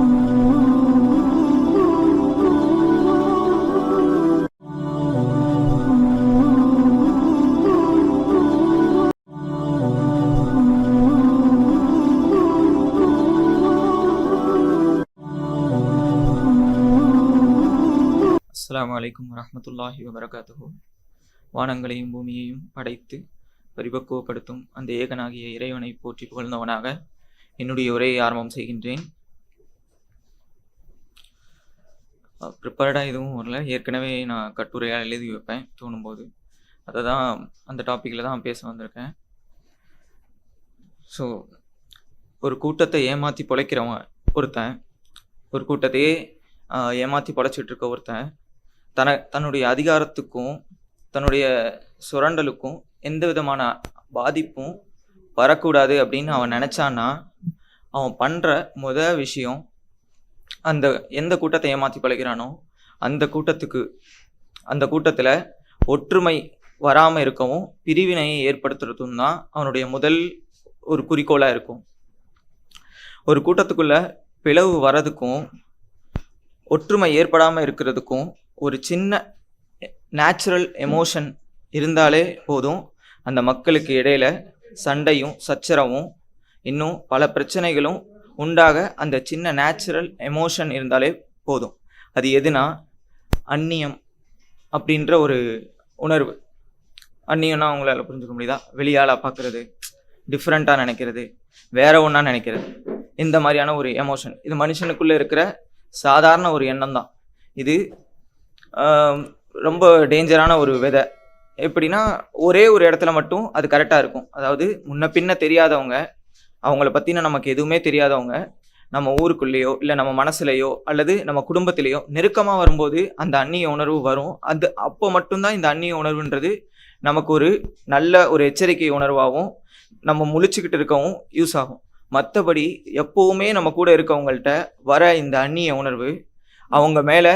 அஸ்லாம் வலைக்கம் வரமத்துல்லாஹி வபரகாத்துஹு. வானங்களையும் பூமியையும் படைத்து பரிபக்குவப்படுத்தும் அந்த ஏகனாகிய இறைவனை போற்றி புகழ்ந்தவனாக என்னுடைய உரையை ஆரம்பம் செய்கின்றேன். ப்ரிப்பேர்டாக எதுவும் வரல. ஏற்கனவே நான் கட்டுரையாக எழுதி வைப்பேன் தோணும்போது. அதை தான் அந்த டாப்பிக்கில் தான் பேச வந்திருக்கேன். ஸோ ஒரு கூட்டத்தை ஏமாற்றி பிழைக்கிறவன் ஒருத்தன் ஒரு கூட்டத்தையே ஏமாற்றி பொழைச்சிட்டு இருக்க ஒருத்தன் தன தன்னுடைய அதிகாரத்துக்கும் தன்னுடைய சுரண்டலுக்கும் எந்த விதமான பாதிப்பும் வரக்கூடாது அப்படின்னு அவன் நினச்சான்னா அவன் பண்ணுற முத விஷயம் அந்த எந்த கூட்டத்தை ஏமாற்றி பழகிறானோ அந்த கூட்டத்துக்கு அந்த கூட்டத்தில் ஒற்றுமை வராமல் இருக்கவும் பிரிவினையை ஏற்படுத்துறதும் தான் அவனுடைய முதல் ஒரு குறிக்கோளாக இருக்கும். ஒரு கூட்டத்துக்குள்ள பிளவு வரதுக்கும் ஒற்றுமை ஏற்படாமல் இருக்கிறதுக்கும் ஒரு சின்ன நேச்சுரல் எமோஷன் இருந்தாலே போதும். அந்த மக்களுக்கு இடையில சண்டையும் சச்சரவும் இன்னும் பல பிரச்சனைகளும் உண்டாக அந்த சின்ன நேச்சுரல் எமோஷன் இருந்தாலே போதும். அது எதுனா அந்நியம் அப்படின்ற ஒரு உணர்வு. அந்நியம்னா உங்களால் புரிஞ்சுக்க முடியுதா? வெளியால் பார்க்குறது டிஃப்ரெண்ட்டாக நினைக்கிறது வேற ஒன்றா நினைக்கிறது. இந்த மாதிரியான ஒரு எமோஷன் இது மனுஷனுக்குள்ளே இருக்கிற சாதாரண ஒரு எண்ணம் தான். இது ரொம்ப டேஞ்சரான ஒரு விதை. எப்படின்னா ஒரே ஒரு இடத்துல மட்டும் அது கரெக்டாக இருக்கும். அதாவது முன்ன பின்ன தெரியாதவங்க அவங்கள பற்றின நமக்கு எதுவுமே தெரியாதவங்க நம்ம ஊருக்குள்ளேயோ இல்லை நம்ம மனசுலையோ அல்லது நம்ம குடும்பத்திலேயோ நெருக்கமாக வரும்போது அந்த அந்நிய உணர்வு வரும். அது அப்போ மட்டும்தான் இந்த அந்நிய உணர்வுன்றது நமக்கு ஒரு நல்ல ஒரு எச்சரிக்கை உணர்வாகவும் நம்ம முழிச்சுக்கிட்டு இருக்கவும் யூஸ் ஆகும். மற்றபடி எப்போவுமே நம்ம கூட இருக்கவங்கள்ட்ட வர இந்த அந்நிய உணர்வு அவங்க மேலே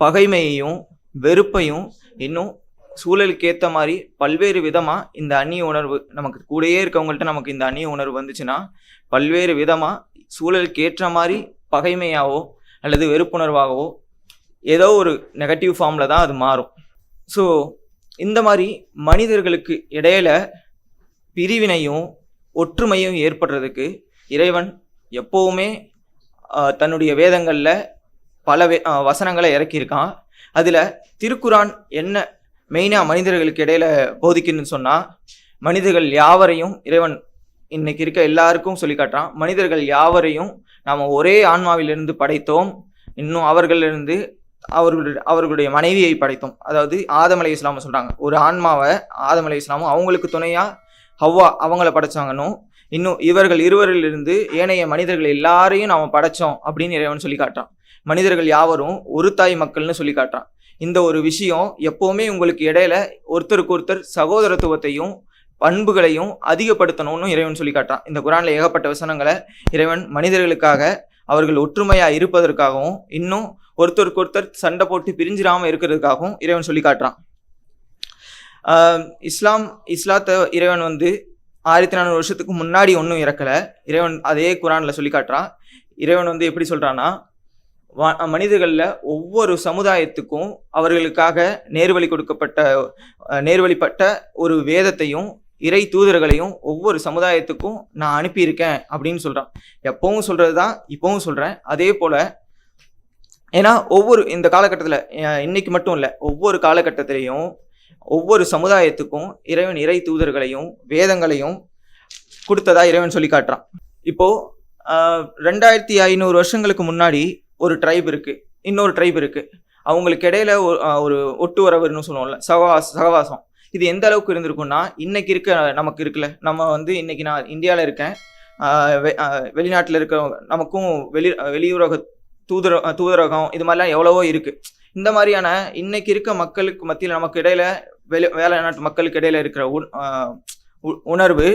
பகைமையையும் வெறுப்பையும் இன்னும் சூழலுக்கு ஏற்ற மாதிரி பல்வேறு விதமாக இந்த அந்நிய உணர்வு நமக்கு கூடயே இருக்கவங்கள்ட்ட நமக்கு இந்த அந்நிய உணர்வு வந்துச்சுன்னா பல்வேறு விதமாக சூழலுக்கு ஏற்ற மாதிரி பகைமையாவோ அல்லது வெறுப்புணர்வாகவோ ஏதோ ஒரு நெகட்டிவ் ஃபார்மில் தான் அது மாறும். ஸோ இந்த மாதிரி மனிதர்களுக்கு இடையில பிரிவினையும் ஒற்றுமையும் ஏற்படுறதுக்கு இறைவன் எப்போவுமே தன்னுடைய வேதங்களில் பல வே வசனங்களை இறக்கியிருக்கான். அதில் திருக்குரான் என்ன மெயினாக மனிதர்களுக்கு இடையில போதிக்குன்னு சொன்னால் மனிதர்கள் யாவரையும் இறைவன் இன்னைக்கு இருக்க எல்லாருக்கும் சொல்லி காட்டுறான். மனிதர்கள் யாவரையும் நாம் ஒரே ஆன்மாவிலிருந்து படைத்தோம். இன்னும் அவர்களிலிருந்து அவர்களுடைய அவர்களுடைய மனைவியை படைத்தோம். அதாவது ஆதம் அலை இஸ்லாம சொல்கிறாங்க ஒரு ஆன்மாவை ஆதம் அலை இஸ்லாமும் அவங்களுக்கு துணையாக ஹவ்வா அவங்கள படைச்சாங்கன்னும் இன்னும் இவர்கள் இருவரிலிருந்து ஏனைய மனிதர்கள் எல்லாரையும் நாம் படைச்சோம் அப்படின்னு இறைவன் சொல்லி காட்டுறான். மனிதர்கள் யாவரும் ஒரு தாய் மக்கள்னு சொல்லி காட்டுறான். இந்த ஒரு விஷயம் எப்போவுமே உங்களுக்கு இடையில ஒருத்தருக்கு ஒருத்தர் சகோதரத்துவத்தையும் பண்புகளையும் அதிகப்படுத்தணும்னு இறைவன் சொல்லி காட்டுறான். இந்த குரானில் ஏகப்பட்ட வசனங்களை இறைவன் மனிதர்களுக்காக அவர்கள் ஒற்றுமையாக இருப்பதற்காகவும் இன்னும் ஒருத்தருக்கு ஒருத்தர் சண்டை போட்டு பிரிஞ்சிடாமல் இருக்கிறதுக்காகவும் இறைவன் சொல்லி காட்டுறான். இஸ்லாம் இஸ்லாத்தை இறைவன் வந்து ஆயிரத்தி நானூறு வருஷத்துக்கு முன்னாடி ஒன்றும் இறக்கலை. இறைவன் அதே குரானில் சொல்லி காட்டுறான். இறைவன் வந்து எப்படி சொல்கிறான்னா மனிதர்களில் ஒவ்வொரு சமுதாயத்துக்கும் அவர்களுக்காக நேர்வழி கொடுக்கப்பட்ட நேர்வழிப்பட்ட ஒரு வேதத்தையும் இறை தூதர்களையும் ஒவ்வொரு சமுதாயத்துக்கும் நான் அனுப்பியிருக்கேன் அப்படின்னு சொல்கிறான் எப்பவும் சொல்கிறது தான் இப்போவும் சொல்கிறேன் அதே போல் ஏன்னா ஒவ்வொரு இந்த காலகட்டத்தில் இன்னைக்கு மட்டும் இல்லை ஒவ்வொரு காலகட்டத்திலையும் ஒவ்வொரு சமுதாயத்துக்கும் இறைவன் இறை தூதர்களையும் வேதங்களையும் கொடுத்ததா இறைவன் சொல்லி காட்டுறான். இப்போது ரெண்டாயிரத்தி ஐநூறு வருஷங்களுக்கு முன்னாடி ஒரு ட்ரைப் இருக்குது இன்னொரு ட்ரைப் இருக்குது அவங்களுக்கு இடையில ஒரு ஒட்டு உறவுன்னு சொல்லுவோம்ல சகவாஸ் சகவாசம். இது எந்த அளவுக்கு இருந்திருக்கும்னா இன்னைக்கு இருக்க நமக்கு இருக்குல்ல நம்ம வந்து இன்னைக்கு நான் இந்தியாவில் இருக்கேன். வெ- வெளிநாட்டில் இருக்க நமக்கும் வெளி வெளியுறக தூதர தூதரகம் இது மாதிரிலாம் எவ்வளவோ இருக்குது இந்த மாதிரியான இன்னைக்கு இருக்க மக்களுக்கு மத்தியில் நமக்கு இடையில வெளி வேலை நாட்டு மக்களுக்கு இடையில இருக்கிற உ- உணர்வு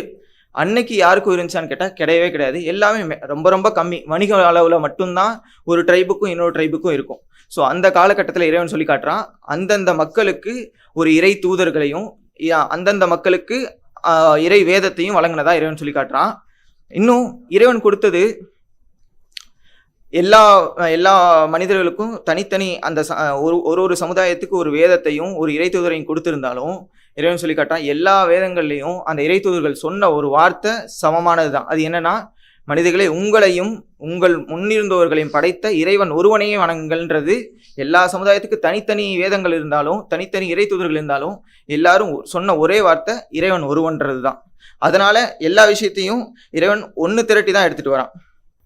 அன்னைக்கு யாருக்கும் இருந்துச்சான்னு கேட்டால் கிடையவே கிடையாது. எல்லாமே ரொம்ப ரொம்ப கம்மி. வணிக அளவில் மட்டும்தான் ஒரு ட்ரைபுக்கும் இன்னொரு ட்ரைபுக்கும் இருக்கும். ஸோ அந்த காலகட்டத்தில் இறைவன் சொல்லி காட்டுறான் அந்தந்த மக்களுக்கு ஒரு இறை தூதர்களையும் யா- அந்தந்த மக்களுக்கு இறை வேதத்தையும் வழங்கினதா இறைவன் சொல்லி காட்டுறான். இன்னும் இறைவன் கொடுத்தது எல்லா எல்லா மனிதர்களுக்கும் தனித்தனி அந்த ச- ஒரு ஒரு ஒரு சமுதாயத்துக்கு ஒரு வேதத்தையும் ஒரு இறைத்தூதரையும் கொடுத்திருந்தாலும் இறைவன் சொல்லி காட்டான் எல்லா வேதங்கள்லையும் அந்த இறைத்தூதர்கள் சொன்ன ஒரு வார்த்தை சமமானது தான் அது என்னன்னா மனிதர்களே உங்களையும் உங்கள் முன்னிருந்தவர்களையும் படைத்த இறைவன் ஒருவனையே வணங்குங்கள்ன்றது எல்லா சமுதாயத்துக்கு தனித்தனி வேதங்கள் இருந்தாலும் தனித்தனி இறைத்தூதர்கள் இருந்தாலும் எல்லாரும் சொன்ன ஒரே வார்த்தை இறைவன் ஒருவன்றது தான் அதனால எல்லா விஷயத்தையும் இறைவன் ஒன்று திரட்டி தான் எடுத்துட்டு வரான்.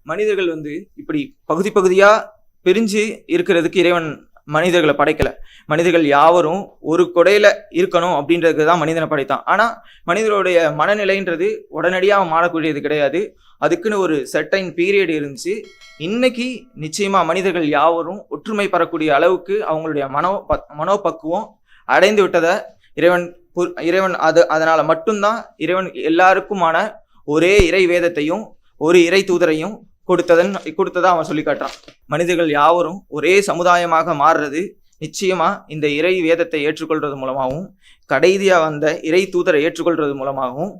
மனிதர்கள் வந்து இப்படி பகுதி பகுதியாக பிரிஞ்சு இருக்கிறதுக்கு இறைவன் மனிதர்களை படைக்கலை. மனிதர்கள் யாவரும் ஒரு கொடையில் இருக்கணும் அப்படின்றதுக்கு தான் மனிதனை படைத்தான். ஆனால் மனிதனுடைய மனநிலைன்றது உடனடியாக மாறக்கூடியது கிடையாது. அதுக்குன்னு ஒரு செட்டைன் பீரியட் இருந்துச்சு. இன்னைக்கு நிச்சயமாக மனிதர்கள் யாவரும் ஒற்றுமை பெறக்கூடிய அளவுக்கு அவங்களுடைய மனோ ப- மனோபக்குவம் அடைந்து விட்டதை இறைவன் இறைவன் அது அதனால் மட்டும்தான் இறைவன் எல்லாருக்குமான ஒரே இறை வேதத்தையும் ஒரு இறை தூதரையும் கொடுத்ததன் கொடுத்ததா அவன் சொல்லி காட்டுறான். மனிதர்கள் யாவரும் ஒரே சமுதாயமாக மாறுறது நிச்சயமா இந்த இறை வேதத்தை ஏற்றுக்கொள்றது மூலமாகவும் கடைதியா வந்த இறை தூதரை ஏற்றுக்கொள்றது மூலமாகவும்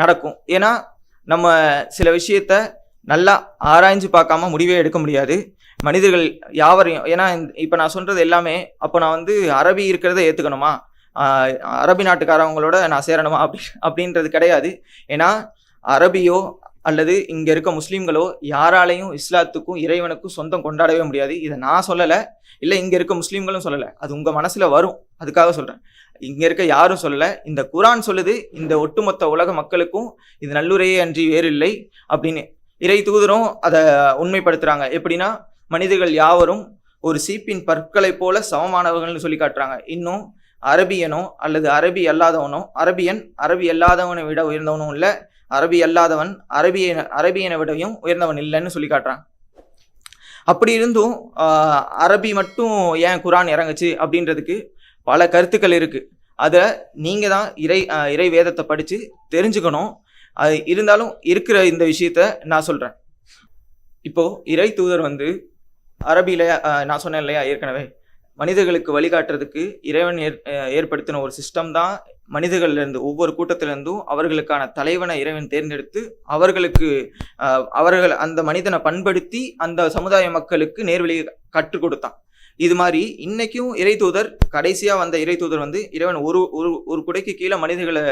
நடக்கும். ஏன்னா நம்ம சில விஷயத்த நல்லா ஆராய்ஞ்சு பார்க்காம முடிவே எடுக்க முடியாது. மனிதர்கள் யாவரையும் ஏன்னா இப்போ நான் சொல்றது எல்லாமே அப்போ நான் வந்து அரபி இருக்கிறத ஏற்றுக்கணுமா அரபி நாட்டுக்காரவங்களோட நான் சேரணுமா? அப்படி அப்படின்றது கிடையாது. ஏன்னா அரபியோ அல்லது இங்கே இருக்க முஸ்லீம்களோ யாராலையும் இஸ்லாத்துக்கும் இறைவனுக்கும் சொந்தம் கொண்டாடவே முடியாது. இதை நான் சொல்லலை. இல்லை இங்கே இருக்க முஸ்லீம்களும் சொல்லலை. அது உங்கள் மனசில் வரும். அதுக்காக சொல்கிறேன் இங்கே இருக்க யாரும் சொல்லலை. இந்த குரான் சொல்லுது இந்த ஒட்டுமொத்த உலக மக்களுக்கும் இது நல்லுரையே அன்றி வேறு இல்லை அப்படின்னு இறை தூதரும் அதை உண்மைப்படுத்துகிறாங்க எப்படின்னா மனிதர்கள் யாவரும் ஒரு சீப்பின் பற்களைப் போல சமமானவர்கள்னு சொல்லி காட்டுறாங்க. இன்னும் அரபியனோ அல்லது அரபி அல்லாதவனோ அரபியன் அரபி அல்லாதவனை விட உயர்ந்தவனும் இல்லை. அரபி அல்லாதவன் அரபிய அரபியனை விடவும் உயர்ந்தவன் இல்லைன்னு சொல்லி காட்டுறான் அப்படி இருந்தும் அரபி மட்டும் ஏன் குரான் இறங்குச்சு அப்படின்றதுக்கு பல கருத்துக்கள் இருக்குது அதை நீங்கள் தான் இறை இறை வேதத்தை படித்து தெரிஞ்சுக்கணும். அது இருந்தாலும் இருக்கிற இந்த விஷயத்த நான் சொல்கிறேன் இப்போது இறை தூதர் வந்து அரபியில் நான் சொன்னேன் இல்லையா ஏற்கனவே? மனிதர்களுக்கு வழிகாட்டுறதுக்கு இறைவன் ஏற் ஏற்படுத்தின ஒரு சிஸ்டம் தான் மனிதர்களிலிருந்து ஒவ்வொரு கூட்டத்திலிருந்தும் அவர்களுக்கான தலைவனை இறைவன் தேர்ந்தெடுத்து அவர்களுக்கு அவர்கள் அந்த மனிதனை பண்படுத்தி அந்த சமுதாய மக்களுக்கு நேர்வழியை கற்றுக் கொடுத்தான். இது மாதிரி இன்னைக்கும் இறை தூதர் கடைசியாக வந்த இறை தூதர் வந்து இறைவன் ஒரு ஒரு ஒரு குடைக்கு கீழே மனிதர்களை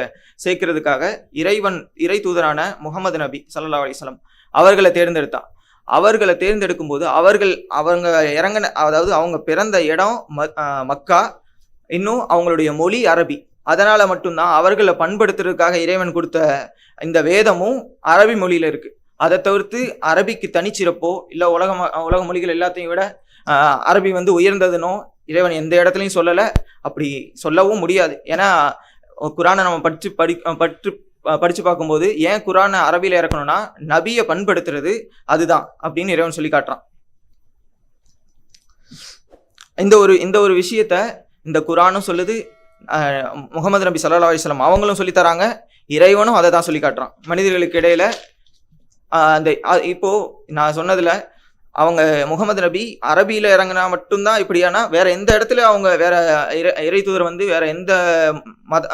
சேர்க்கறதுக்காக இறைவன் இறை தூதரான முகமது நபி சல்லா அலிஸ்லாம் அவர்களை தேர்ந்தெடுத்தான். அவர்களை தேர்ந்தெடுக்கும் போது அவர்கள் அவங்க இறங்கின அதாவது அவங்க பிறந்த இடம் ம- மக்கா இன்னும் அவங்களுடைய மொழி அரபி. அதனால் மட்டும்தான் அவர்களை பண்படுத்துறதுக்காக இறைவன் கொடுத்த இந்த வேதமும் அரபி மொழியில் இருக்குது அதை தவிர்த்து அரபிக்கு தனிச்சிறப்போ இல்லை உலக ம- உலக மொழிகள் எல்லாத்தையும் விட அரபி வந்து உயர்ந்ததுனோ இறைவன் எந்த இடத்துலையும் சொல்லலை. அப்படி சொல்லவும் முடியாது. ஏன்னா குரானை நம்ம படித்து படி பற்று படித்து பார்க்கும்போது ஏன் குரானை அரபியில் இறக்கணும்னா நபியை பண்படுத்துறது அதுதான் அப்படின்னு இறைவன் சொல்லி காட்டுறான். இந்த ஒரு இந்த ஒரு விஷயத்த இந்த குரானும் சொல்லுது முகமது நபி சல்லா அலிஸ்லாம் அவங்களும் சொல்லித்தராங்க. இறைவனும் அதை தான் சொல்லி காட்டுறான் மனிதர்களுக்கு இடையில அந்த இப்போ நான் சொன்னதுல அவங்க முகமது நபி அரபியில இறங்கினா மட்டும்தான் இப்படியானா வேற எந்த இடத்துல அவங்க வேற இறை தூதர் வந்து வேற எந்த மத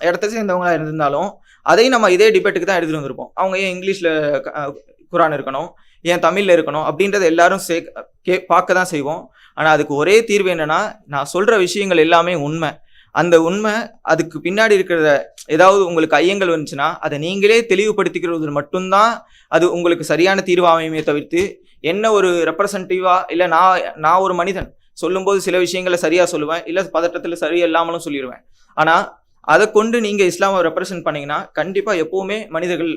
இடத்த சேர்ந்தவங்களா இருந்திருந்தாலும் அதையும் நம்ம இதே டிபேட்டுக்கு தான் எடுத்துட்டு வந்திருப்போம். அவங்க ஏன் இங்கிலீஷ்ல க- குரான் இருக்கணும் ஏன் தமிழ்ல இருக்கணும் அப்படின்றத எல்லாரும் சே கே பார்க்க தான் செய்வோம். ஆனா அதுக்கு ஒரே தீர்வு என்னன்னா நான் சொல்ற விஷயங்கள் எல்லாமே உண்மை. அந்த உண்மை அதுக்கு பின்னாடி இருக்கிறத ஏதாவது உங்களுக்கு ஐயங்கள் வந்துச்சுன்னா அதை நீங்களே தெளிவுபடுத்திக்கிறது மட்டும்தான் அது உங்களுக்கு சரியான தீர்வு அமையுமே தவிர்த்து என்ன ஒரு ரெப்ரசன்டேட்டிவா இல்லை நான் நான் ஒரு மனிதன் சொல்லும்போது சில விஷயங்களை சரியாக சொல்லுவேன் இல்லை பதட்டத்தில் சரியா இல்லாமலும் சொல்லிடுவேன் ஆனால் அதை கொண்டு நீங்கள் இஸ்லாமை ரெப்ரசன்ட் பண்ணிங்கன்னா கண்டிப்பாக எப்போவுமே மனிதர்கள்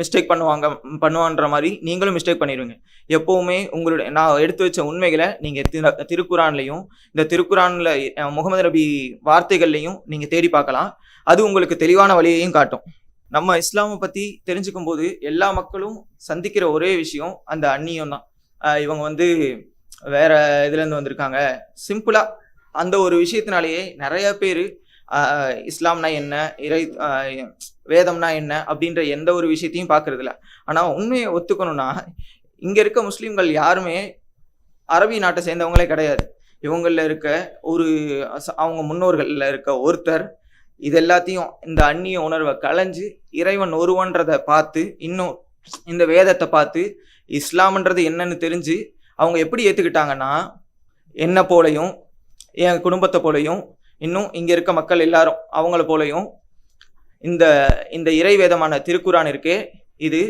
மிஸ்டேக் பண்ணுவாங்க பண்ணுவான்ற மாதிரி நீங்களும் மிஸ்டேக் பண்ணிடுவீங்க. எப்போவுமே உங்களுடைய நான் எடுத்து வச்ச உண்மைகளை நீங்கள் திரு திருக்குறான்லையும் இந்த திருக்குறானில் முகமது நபி வார்த்தைகள்லையும் நீங்கள் தேடி பார்க்கலாம். அது உங்களுக்கு தெளிவான வழியையும் காட்டும். நம்ம இஸ்லாமை பற்றி தெரிஞ்சுக்கும் போது எல்லா மக்களும் சந்திக்கிற ஒரே விஷயம் அந்த அந்நியம் தான். இவங்க வந்து வேற இதுலேருந்து வந்திருக்காங்க. சிம்பிளாக அந்த ஒரு விஷயத்தினாலேயே நிறைய பேர் இஸ்லாம்னா என்ன இறை வேதம்னா என்ன அப்படின்ற எந்த ஒரு விஷயத்தையும் பார்க்கறது இல்லை ஆனால் உண்மையை ஒத்துக்கணும்னா இங்கே இருக்க முஸ்லீம்கள் யாருமே அரபி நாட்டை சேர்ந்தவங்களே கிடையாது. இவங்களில் இருக்க ஒரு அவங்க முன்னோர்களில் இருக்க ஒருத்தர் இது எல்லாத்தையும் இந்த அந்நிய உணர்வை களைஞ்சு இறைவன் ஒருவன்றதை பார்த்து இன்னும் இந்த வேதத்தை பார்த்து இஸ்லாம்ன்றது என்னன்னு தெரிஞ்சு அவங்க எப்படி ஏற்றுக்கிட்டாங்கன்னா என்னை போலையும் என் குடும்பத்தை போலையும் இன்னும் இங்கே இருக்க மக்கள் எல்லாரும் அவங்கள போலையும் இந்த இந்த இறை வேதமான திருக்குறான் இருக்கு இது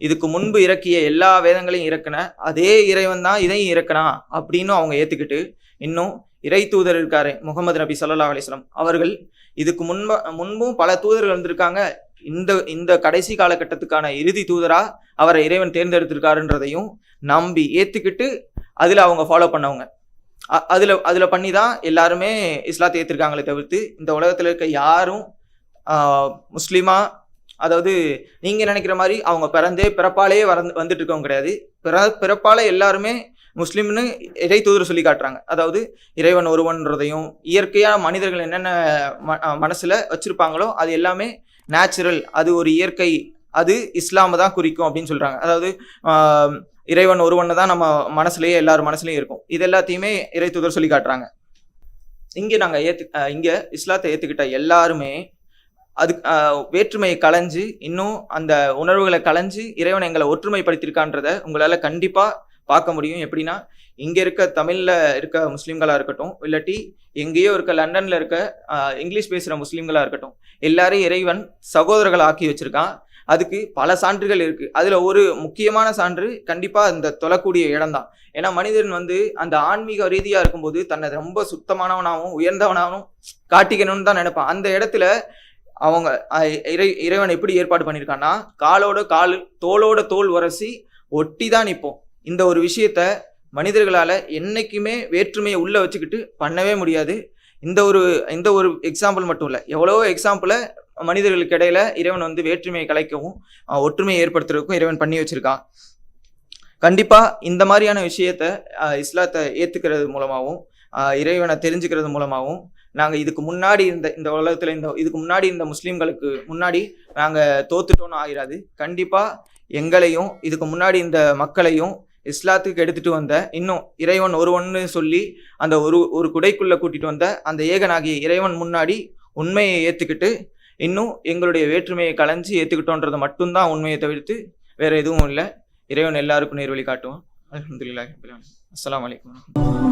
இதுக்கு முன்பு இறக்கிய எல்லா வேதங்களையும் இறக்குன அதே இறைவன் தான் இதையும் இறக்குனா அப்படின்னு அவங்க ஏற்றுக்கிட்டு இன்னும் இறை தூதர் இருக்காரு முகமது நபி சல்லா அலிஸ்லாம் அவர்கள் இதுக்கு முன்ப முன்பும் பல தூதர்கள் வந்திருக்காங்க. இந்த இந்த கடைசி காலகட்டத்துக்கான இறுதி தூதரா அவரை இறைவன் தேர்ந்தெடுத்திருக்காருன்றதையும் நம்பி ஏற்றுக்கிட்டு அதில் அவங்க ஃபாலோ பண்ணவங்க. அதில் அதில் பண்ணி தான் எல்லாருமே இஸ்லாத்தை ஏற்றிருக்காங்களே தவிர்த்து இந்த உலகத்தில் இருக்க யாரும் முஸ்லீமா அதாவது நீங்கள் நினைக்கிற மாதிரி அவங்க பிறந்தே பிறப்பாலே வரந்து வந்துட்டு இருக்கவங்க கிடையாது. பிற பிறப்பால எல்லாருமே முஸ்லீம்னு இறை தூதர் சொல்லி காட்டுறாங்க. அதாவது இறைவன் ஒருவன்றதையும் இயற்கையாக மனிதர்கள் என்னென்ன ம- வச்சுருப்பாங்களோ அது எல்லாமே நேச்சுரல் அது ஒரு இயற்கை அது இஸ்லாமை தான் குறிக்கும் அப்படின்னு சொல்கிறாங்க அதாவது இறைவன் ஒருவன் தான் நம்ம மனசுலயே எல்லார் மனசுலயும் இருக்கும். இது எல்லாத்தையுமே இறை தூதர் சொல்லி காட்டுறாங்க. இங்க நாங்க ஏத்து இங்க இஸ்லாத்தை ஏத்துக்கிட்ட எல்லாருமே அது வேற்றுமையை களைஞ்சு இன்னும் அந்த உணர்வுகளை களைஞ்சு இறைவன் எங்களை ஒற்றுமைப்படுத்தியிருக்கான்றத உங்களால கண்டிப்பா பார்க்க முடியும். எப்படின்னா இங்க இருக்க தமிழ்ல இருக்க முஸ்லீம்களாக இருக்கட்டும் இல்லாட்டி எங்கேயோ இருக்க லண்டன்ல இருக்க இங்கிலீஷ் பேசுற முஸ்லீம்களாக இருக்கட்டும் எல்லாரையும் இறைவன் சகோதரர்கள் ஆக்கி வச்சிருக்கான். அதுக்கு பல சான்றுகள் இருக்குது அதில் ஒரு முக்கியமான சான்று கண்டிப்பாக இந்த தொழக்கூடிய இடம்தான். ஏன்னா மனிதன் வந்து அந்த ஆன்மீக ரீதியாக இருக்கும்போது தன்னை ரொம்ப சுத்தமானவனாகவும் உயர்ந்தவனாகவும் காட்டிக்கணும்னு தான் நினைப்பான். அந்த இடத்துல அவங்க இறை இறைவன் எப்படி ஏற்பாடு பண்ணியிருக்கான்னா காலோட கால் தோளோட தோல் உரசி ஒட்டி தான் நிற்போம். இந்த ஒரு விஷயத்த மனிதர்களால் என்னைக்குமே வேற்றுமையை உள்ளே வச்சுக்கிட்டு பண்ணவே முடியாது. இந்த ஒரு இந்த ஒரு எக்ஸாம்பிள் மட்டும் இல்லை. எவ்வளவோ எக்ஸாம்பிளை மனிதர்களுக்கு இடையில இறைவன் வந்து வேற்றுமையை கலைக்கவும் ஒற்றுமையை ஏற்படுத்துறதுக்கும் இறைவன் பண்ணி வச்சிருக்கான். கண்டிப்பா இந்த மாதிரியான விஷயத்த இஸ்லாத்தை ஏத்துக்கிறது மூலமாகவும் இறைவனை தெரிஞ்சுக்கிறது மூலமாகவும் நாங்கள் இதுக்கு முன்னாடி இருந்த இந்த உலகத்தில் இந்த இதுக்கு முன்னாடி இந்த முஸ்லீம்களுக்கு முன்னாடி நாங்கள் தோத்துட்டோன்னு ஆகிறாது கண்டிப்பாக எங்களையும் இதுக்கு முன்னாடி இந்த மக்களையும் இஸ்லாத்துக்கு எடுத்துட்டு வந்த இன்னும் இறைவன் ஒருவன்னு சொல்லி அந்த ஒரு ஒரு குடைக்குள்ளே கூட்டிகிட்டு வந்த அந்த ஏகனாகிய இறைவன் முன்னாடி உண்மையை ஏற்றுக்கிட்டு இன்னும் எங்களுடைய வேற்றுமையை களைஞ்சு ஏற்றுக்கிட்டோன்றது மட்டும்தான் உண்மையை தவிர்த்து வேற எதுவும் இல்லை. இறைவன் எல்லாருக்கும் நேர்வழி காட்டுவோம் அல்ஹம்துலில்லாஹி அஸ்லாம் வலைக்கம்